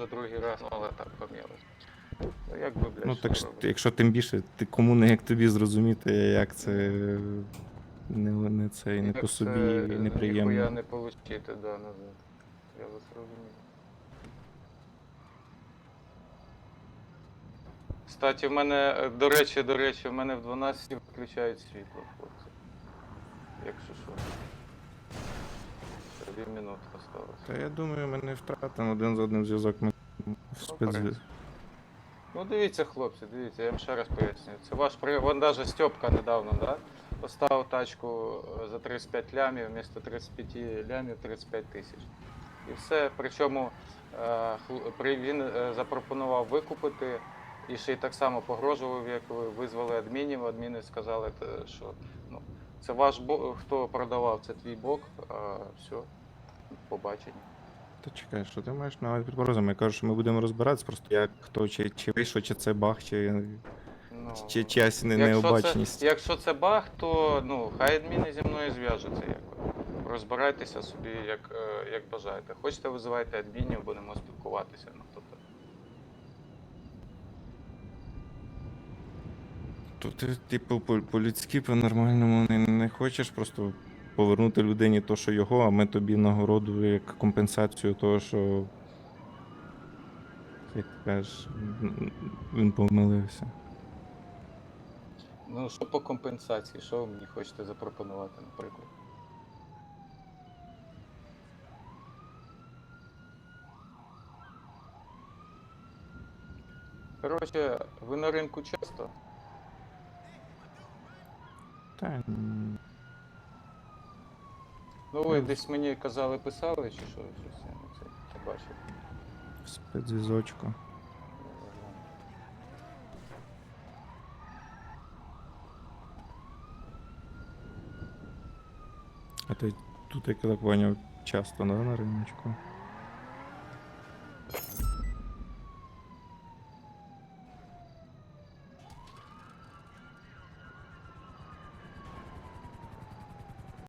вже другий раз, ну але так помілось. Ну як би, блядь, Ну що так ж, робити? якщо тим більше, ти кому не як тобі зрозуміти, як це не, не це не Як по собі це неприємно. Ніхуя не получити, да, назад. Я вас розумію. Кстати, в мене, е, до речі, до речі, в мене в 12 виключають світло, хлопці. Якщо що. Дві минути осталось. Та я думаю, ми не втратимо один з одним зв'язок. Ми в спецзв'язку. Ну дивіться, хлопці, дивіться, я вам ще раз поясню. Це ваш при... Вон даже Степка недавно, да? Поставив тачку е, за 35 лямів, вмісто 35 лямів 35 тисяч. І все. Причому е, він е, запропонував викупити і ще й так само погрожував, як ви визвали адмінів. Адміни сказали, що ну, це ваш бок, хто продавав, це твій бок, а все, побачення. Та чекай, що ти маєш на під порозом? Я кажу, що ми будемо розбиратися, просто як хто чи, чи вийшов, чи це баг, чи, Ну, чи чиясь не, Якщо необачність. Це, якщо це баг, то ну, хай адміни зі мною зв'яжуться якось. Розбирайтеся собі, як, е, як бажаєте. Хочете, визивайте адмінів, будемо спілкуватися. Ну, тобто. То ти, типу, по- по-людськи, по-нормальному не, не хочеш просто повернути людині то, що його, а ми тобі нагороду як компенсацію того, що. Як кажеш, він помилився. Ну, що по компенсації, що ви мені хочете запропонувати, наприклад? Коротше, ви на ринку часто? Та Ну ви Ну, десь мені казали, писали, чи що? Щось я не це не бачив. спецзв'язочку. А ти тут, як так поняв, часто, да, на риночку?